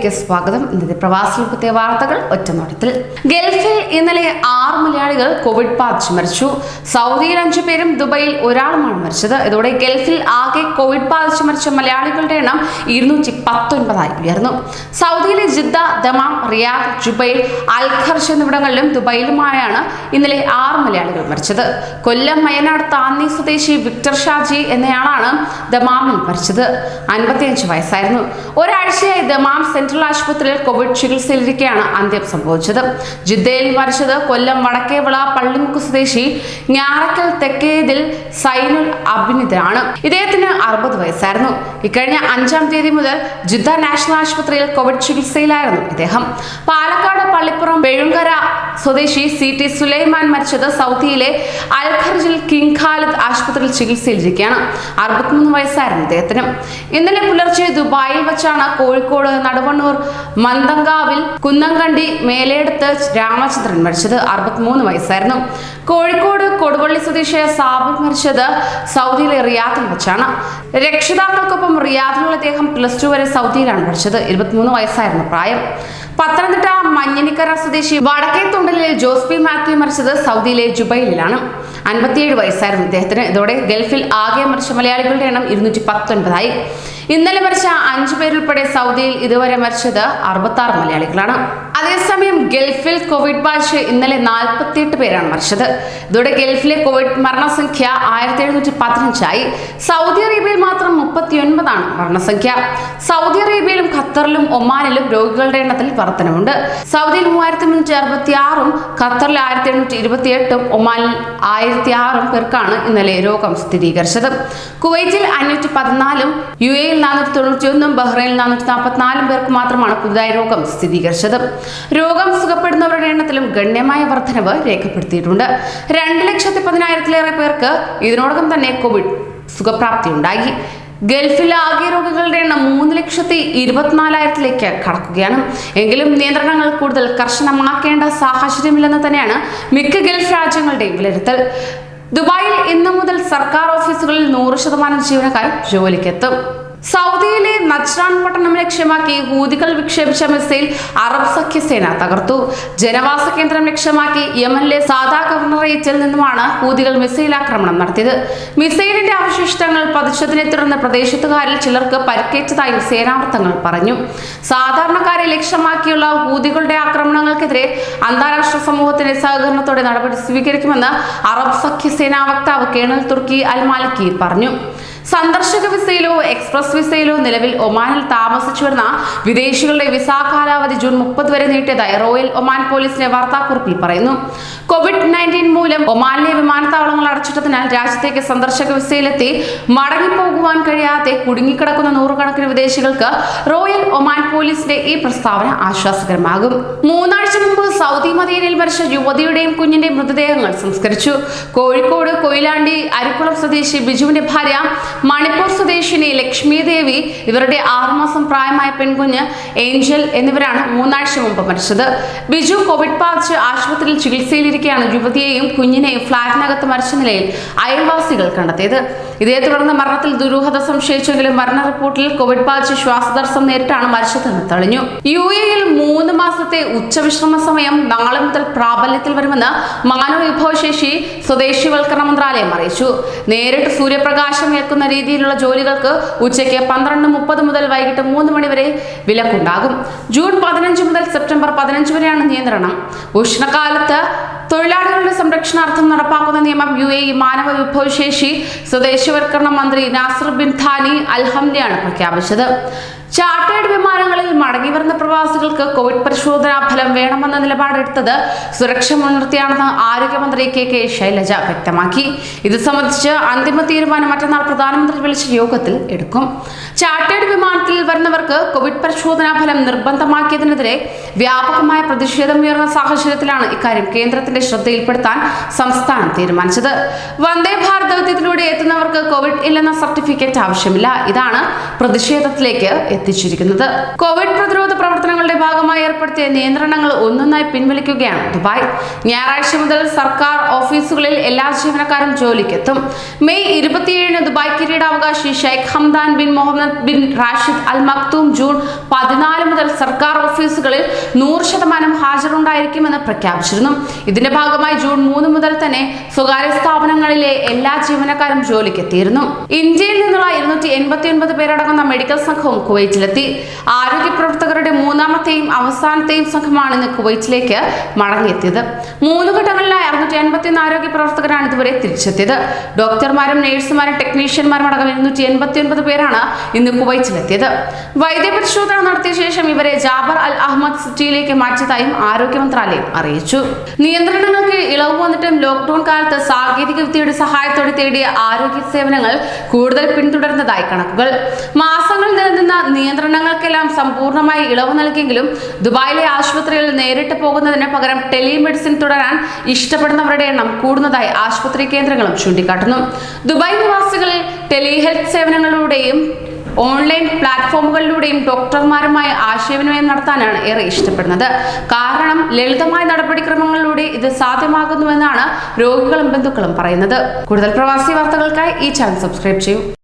വാർത്തയിലേക്ക് സ്വാഗതം. ഇന്നത്തെ പ്രവാസി ലോകത്തെ വാർത്തകൾ ഒറ്റനോട്ടത്തിൽ. ഗൾഫിൽ ഇന്നലെ ആറ് മലയാളികൾ കോവിഡ് ബാധിച്ച് മരിച്ചു. സൗദിയിൽ അഞ്ചു പേരും ദുബായിൽ ഒരാളുമാണ് മരിച്ചത്. ഇതോടെ ഗൾഫിൽ ആകെ കോവിഡ് ബാധിച്ച് മരിച്ച മലയാളികളുടെ എണ്ണം ഇരുന്നൂറ്റി പത്തൊൻപതായി ഉയർന്നു. സൗദിയിലെ Jeddah Dammam Riyadh Jubail Al Kharj എന്നിവിടങ്ങളിലും ദുബൈയിലുമായാണ് ഇന്നലെ ആറ് മലയാളികൾ മരിച്ചത്. കൊല്ലം വയനാട് താന്നി സ്വദേശി വിക്ടർ ഷാജി എന്നയാളാണ് ദമാമിൽ മരിച്ചത്. അൻപത്തിയഞ്ച് വയസ്സായിരുന്നു. ഒരാഴ്ചയായി ദമാം സെൻട്രൽ ആശുപത്രിയിൽ കോവിഡ് ചികിത്സയിലിരിക്കെയാണ് അന്ത്യം സംഭവിച്ചത്. ജിദ്ദയിൽ മരിച്ചത് കൊല്ലം വടക്കേവിള പള്ളിമുക്ക് സ്വദേശി ഞാറക്കൽ തെക്കേതിൽ സൈനുൽ അഭിനിതനാണ് ഇദ്ദേഹത്തിന് അറുപത് വയസ്സായിരുന്നു. ഇക്കഴിഞ്ഞ അഞ്ചാം തീയതി മുതൽ ജിദ്ദ നാഷണൽ ആശുപത്രിയിൽ കോവിഡ് ചികിത്സയിലായിരുന്നു ഇദ്ദേഹം. പാലക്കാട് പള്ളിപ്പുറം വെഴുങ്കര സ്വദേശി സി ടി സുലൈമാൻ മരിച്ചത് സൗദിയിലെ അൽഖർജിൽ കിങ് ഖാലിദ് ആശുപത്രിയിൽ ചികിത്സയിലിരിക്കുകയാണ് അറുപത്തിമൂന്ന് വയസ്സായിരുന്നു ഇദ്ദേഹത്തിന്. ഇന്നലെ പുലർച്ചെ ദുബായിൽ വെച്ചാണ് കോഴിക്കോട് നടുവണ്ണൂർ മന്തങ്കാവിൽ കുന്നംകണ്ടി മേലേടത്ത് രാമചന്ദ്രൻ മരിച്ചത് അറുപത്തിമൂന്ന് വയസ്സായിരുന്നു. കോഴിക്കോട് കൊടുവള്ളി സ്വദേശിയായ സാബു മരിച്ചത് സൗദിയിലെ റിയാദിൽ വെച്ചാണ്. രക്ഷിതാക്കൾക്കൊപ്പം റിയാദിലുള്ള അദ്ദേഹം പ്ലസ് ടു വരെ സൗദിയിലാണ് പഠിച്ചത്. ഇരുപത്തിമൂന്ന് വയസ്സായിരുന്നു പ്രായം. പത്തനംതിട്ട മഞ്ഞനിക്കര സ്വദേശി വടക്കേ തുണ്ടലിൽ ജോസ് പി മാത്യു മരിച്ചത് സൗദിയിലെ ജുബൈലിലാണ്. അൻപത്തിയേഴ് വയസ്സായിരുന്നു അദ്ദേഹത്തിന് ഇതോടെ ഗൾഫിൽ ആകെ മരിച്ച മലയാളികളുടെ എണ്ണം ഇരുന്നൂറ്റി പത്തൊൻപതായി ഇന്നലെ മരിച്ച അഞ്ചു പേരുൾപ്പെടെ സൗദിയിൽ ഇതുവരെ മരിച്ചത് അറുപത്തി മലയാളികളാണ്. അതേസമയം ഗൾഫിൽ കോവിഡ് ബാധിച്ച് ഇന്നലെ നാൽപ്പത്തിയെട്ട് പേരാണ് മരിച്ചത്. ഇതോടെ ഗൾഫിലെ കോവിഡ് മരണസംഖ്യ ആയിരത്തി എഴുന്നൂറ്റി പതിനഞ്ചായി സൗദി അറേബ്യയിൽ മാത്രം മുപ്പത്തിയൊൻപതാണ് മരണസംഖ്യ. സൗദി അറേബ്യയിലും ഖത്തറിലും ഒമാനിലും രോഗികളുടെ എണ്ണത്തിൽ വർധനമുണ്ട് സൗദിയിൽ മൂവായിരത്തി മുന്നൂറ്റി അറുപത്തി ആറും ഖത്തറിൽ ആയിരത്തി എണ്ണൂറ്റി ഇരുപത്തി എട്ടും ഒമാനിൽ ആയിരത്തി ആറും പേർക്കാണ് ഇന്നലെ രോഗം സ്ഥിരീകരിച്ചത്. കുവൈറ്റിൽ അഞ്ഞൂറ്റി പതിനാലും യു എയിൽ നാനൂറ്റി തൊണ്ണൂറ്റി ഒന്നും ബഹ്റൈനിൽ നാനൂറ്റി നാൽപ്പത്തിനാലും പേർക്ക് മാത്രമാണ് പുതുതായി രോഗം സ്ഥിരീകരിച്ചത്. രോഗം സുഖപ്പെടുന്നവരുടെ എണ്ണത്തിലും ഗണ്യമായ വർധനവ് രേഖപ്പെടുത്തിയിട്ടുണ്ട്. രണ്ട് ലക്ഷത്തി പതിനായിരത്തിലേറെ പേർക്ക് ഇതിനോടകം തന്നെ കോവിഡ് സുഖപ്രാപ്തി ഉണ്ടായി. ഗൾഫിലെ ആകെ രോഗികളുടെ എണ്ണം മൂന്ന് ലക്ഷത്തി ഇരുപത്തിനാലായിരത്തിലേക്ക് കടക്കുകയാണ്. എങ്കിലും നിയന്ത്രണങ്ങൾ കൂടുതൽ കർശനമാക്കേണ്ട സാഹചര്യമില്ലെന്ന് തന്നെയാണ് മിക്ക ഗൾഫ് രാജ്യങ്ങളുടെയും വിലയിരുത്തൽ. ദുബായിൽ ഇന്നു മുതൽ സർക്കാർ ഓഫീസുകളിൽ നൂറ് ശതമാനം ജീവനക്കാർ ജോലിക്കെത്തും. സൗദിയിലെ നജ്റാൻ പട്ടണം ലക്ഷ്യമാക്കി ഹൂതികൾ വിക്ഷേപിച്ച മിസൈൽ അറബ് സഖ്യസേന തകർത്തു. ജനവാസ കേന്ദ്രം ലക്ഷ്യമാക്കി യമനിലെ സാദാ ഗവർണറേറ്റിൽ നിന്നുമാണ് ഹൂതികൾ മിസൈൽ ആക്രമണം നടത്തിയത്. മിസൈലിന്റെ അവശിഷ്ടങ്ങൾ പതിച്ചതിനെ തുടർന്ന് പ്രദേശത്തുകാരിൽ ചിലർക്ക് പരിക്കേറ്റതായും സേനാവൃത്തങ്ങൾ പറഞ്ഞു. സാധാരണക്കാരെ ലക്ഷ്യമാക്കിയുള്ള ഹൂതികളുടെ ആക്രമണങ്ങൾക്കെതിരെ അന്താരാഷ്ട്ര സമൂഹത്തിന്റെ സഹകരണത്തോടെ നടപടി സ്വീകരിക്കുമെന്ന് അറബ് സഖ്യസേനാ വക്താവ് കേണൽ തുർക്കി അൽ മാലിക്കി പറഞ്ഞു. സന്ദർശക വിസയിലോ എക്സ്പ്രസ് വിസയിലോ നിലവിൽ ഒമാനിൽ താമസിച്ചു വരുന്ന വിദേശികളുടെ വിസ കാലാവധി ജൂൺ മുപ്പത് വരെ നീട്ടിയതായി റോയൽ ഒമാൻ പോലീസിന്റെ വാർത്താക്കുറിപ്പിൽ പറയുന്നു. കോവിഡ് നയന്റീൻ മൂലം ഒമാനിലെ വിമാനത്താവളങ്ങൾ അടച്ചിട്ടതിനാൽ രാജ്യത്തേക്ക് സന്ദർശക വിസയിലെത്തി മടങ്ങിപ്പോകുവാൻ കഴിയാതെ കുടുങ്ങിക്കിടക്കുന്ന നൂറുകണക്കിന് വിദേശികൾക്ക് റോയൽ ഒമാൻ പോലീസിന്റെ ഈ പ്രസ്താവന ആശ്വാസകരമാകും. മൂന്നാഴ്ച മുമ്പ് സൗദി മദീനയിൽ മരിച്ച യുവതിയുടെയും കുഞ്ഞിന്റെയും മൃതദേഹങ്ങൾ സംസ്കരിച്ചു. കോഴിക്കോട് കൊയിലാണ്ടി അരിക്കുളം സ്വദേശി ബിജുവിന്റെ ഭാര്യ മണിപ്പൂർ സ്വദേശിനി ലക്ഷ്മി ദേവി ഇവരുടെ ആറുമാസം പ്രായമായ പെൺകുഞ്ഞ് ഏഞ്ചൽ എന്നിവരാണ് മൂന്നാഴ്ച മുമ്പ് മരിച്ചത്. ബിജു കോവിഡ് ബാധിച്ച് ആശുപത്രിയിൽ ചികിത്സയിലിരിക്കെയാണ് യുവതിയെയും കുഞ്ഞിനെയും ഫ്ളാറ്റിനകത്ത് മരിച്ച നിലയിൽ അയൽവാസികൾ കണ്ടെത്തിയത്. ഇതേ തുടർന്ന് മരണത്തിൽ ദുരൂഹത സംശയിച്ചെങ്കിലും മരണ റിപ്പോർട്ടിൽ കോവിഡ് ബാധിച്ച് ശ്വാസതടസ്സം നേരിട്ടാണ് മരിച്ചതെന്ന് തെളിഞ്ഞു. യു എയിൽ മൂന്ന് മാസത്തെ ഉച്ചവിശ്രമ സമയം നാളെ മുതൽ പ്രാബല്യത്തിൽ വരുമെന്ന് മാനവ വിഭവശേഷി സ്വദേശിവൽക്കരണ മന്ത്രാലയം അറിയിച്ചു. നേരിട്ട് സൂര്യപ്രകാശം ഏൽക്കുന്ന രീതിയിലുള്ള ജോലികൾക്ക് ഉച്ചയ്ക്ക് പന്ത്രണ്ട് മുപ്പത് മുതൽ വൈകിട്ട് മൂന്ന് മണിവരെ വിലക്കുണ്ടാകും. ജൂൺ പതിനഞ്ച് മുതൽ സെപ്റ്റംബർ പതിനഞ്ച് വരെയാണ് നിയന്ത്രണം. ഉഷ്ണകാലത്ത് തൊഴിലാളികളുടെ സംരക്ഷണാർത്ഥം നടപ്പാക്കുന്ന നിയമം യു എ ഇ മാനവ വിഭവശേഷി സ്വദേശവൽക്കരണ മന്ത്രി നാസർ ബിൻ ഥാനി അൽഹംദയാണ് പ്രഖ്യാപിച്ചത്. ചാർട്ടേഡ് വിമാനങ്ങളിൽ മടങ്ങി വരുന്ന പ്രവാസികൾക്ക് കോവിഡ് പരിശോധനാ ഫലം വേണമെന്ന നിലപാടെടുത്തത് സുരക്ഷ മുൻനിർത്തിയാണെന്ന് ആരോഗ്യമന്ത്രി കെ കെ ശൈലജ വ്യക്തമാക്കി. ഇത് സംബന്ധിച്ച് അന്തിമ തീരുമാനം മറ്റന്നാൾ പ്രധാനമന്ത്രി വിളിച്ച യോഗത്തിൽ എടുക്കും. ചാർട്ടേഡ് വിമാനത്തിൽ വരുന്നവർക്ക് കോവിഡ് പരിശോധനാ ഫലം നിർബന്ധമാക്കിയതിനെതിരെ വ്യാപകമായ പ്രതിഷേധം ഉയർന്ന സാഹചര്യത്തിലാണ് ഇക്കാര്യം കേന്ദ്രത്തിന്റെ ശ്രദ്ധയിൽപ്പെടുത്താൻ സംസ്ഥാനം തീരുമാനിച്ചത്. വന്ദേ ഭാരത് ദൗത്യത്തിലൂടെ എത്തുന്നവർക്ക് കോവിഡ് ഇല്ലെന്ന സർട്ടിഫിക്കറ്റ് ആവശ്യമില്ല. ഇതാണ് പ്രതിഷേധത്തിലേക്ക് എത്തിച്ചിരിക്കുന്നത്. കോവിഡ് പ്രതിരോധ പ്രവർത്തനങ്ങളുടെ ഭാഗമായി ഏർപ്പെടുത്തിയ നിയന്ത്രണങ്ങൾ ഒന്നൊന്നായി പിൻവലിക്കുകയാണ് ദുബായ്. ഞായറാഴ്ച മുതൽ സർക്കാർ ഓഫീസുകളിൽ എല്ലാ ജീവനക്കാരും ജോലിക്കെത്തും. മെയ് ഇരുപത്തിയേഴിന് ദുബായ് കിരീടാവകാശി Sheikh Hamdan bin Mohammed bin Rashid Al Maktoum June പതിനാല് മുതൽ സർക്കാർ ഓഫീസുകളിൽ നൂറ് ശതമാനം ഹാജരുണ്ടായിരിക്കുമെന്ന് പ്രഖ്യാപിച്ചിരുന്നു. ഇതിന്റെ ഭാഗമായി ജൂൺ മൂന്ന് മുതൽ തന്നെ സ്വകാര്യ സ്ഥാപനങ്ങളിലെ എല്ലാ ജീവനക്കാരും ജോലിക്കെത്തിയിരുന്നു. ഇന്ത്യയിൽ നിന്നുള്ള ഇരുന്നൂറ്റി എൺപത്തി ഒൻപത് പേരടങ്ങുന്ന മെഡിക്കൽ സംഘവും കുവൈറ്റിലെത്തി. ആരോഗ്യ പ്രവർത്തകരുടെ മൂന്നാമത്തെയും അവസാനത്തെയും സംഘമാണ് ഇന്ന് കുവൈറ്റിലേക്ക് മടങ്ങിയെത്തിയത്. മൂന്ന് ഘട്ടങ്ങളിലായി അറുന്നൂറ്റി എൺപത്തിയൊന്ന് ആരോഗ്യ പ്രവർത്തകരാണ് ഇതുവരെ തിരിച്ചെത്തിയത്. ഡോക്ടർമാരും നഴ്സുമാരും ടെക്നീഷ്യന്മാരും അടക്കം ഇരുന്നൂറ്റി എൺപത്തി ഒൻപത് പേരാണ് ഇന്ന് കുവൈറ്റിലെത്തിയത്. വൈദ്യപരിശോധന നടത്തിയ ശേഷം ഇവരെ ജാബർ അൽ അഹമ്മദ് സിറ്റിയിലേക്ക് മാറ്റിയതായും ആരോഗ്യ മന്ത്രാലയം അറിയിച്ചു. നിയന്ത്രണങ്ങൾക്ക് ഇളവ് വന്നിട്ടും ലോക്ഡൌൺ കാലത്ത് സാങ്കേതിക വിദ്യയുടെ സഹായത്തോടെ തേടിയ ആരോഗ്യ സേവനങ്ങൾ കൂടുതൽ പിന്തുടരുന്നതായി കണക്കുകൾ. നിലനിന്ന നിയന്ത്രണങ്ങൾക്കെല്ലാം സമ്പൂർണമായി ഇളവ് നൽകിയെങ്കിലും ദുബായിലെ ആശുപത്രിയിൽ നേരിട്ട് പോകുന്നതിന് പകരം ടെലിമെഡിസിൻ തുടരാൻ ഇഷ്ടപ്പെടുന്നവരുടെ എണ്ണം കൂടുന്നതായി ആശുപത്രി കേന്ദ്രങ്ങളും ചൂണ്ടിക്കാട്ടുന്നു. ദുബായ് നിവാസികൾ ടെലിഹെൽത്ത് സേവനങ്ങളിലൂടെയും ഓൺലൈൻ പ്ലാറ്റ്ഫോമുകളിലൂടെയും ഡോക്ടർമാരുമായി ആശയവിനിമയം നടത്താനാണ് ഏറെ ഇഷ്ടപ്പെടുന്നത്. കാരണം ലളിതമായ നടപടിക്രമങ്ങളിലൂടെ ഇത് സാധ്യമാകുന്നുവെന്നാണ് രോഗികളും ബന്ധുക്കളും പറയുന്നത്. കൂടുതൽ പ്രവാസി വാർത്തകൾക്കായി ഈ ചാനൽ സബ്സ്ക്രൈബ് ചെയ്യൂ.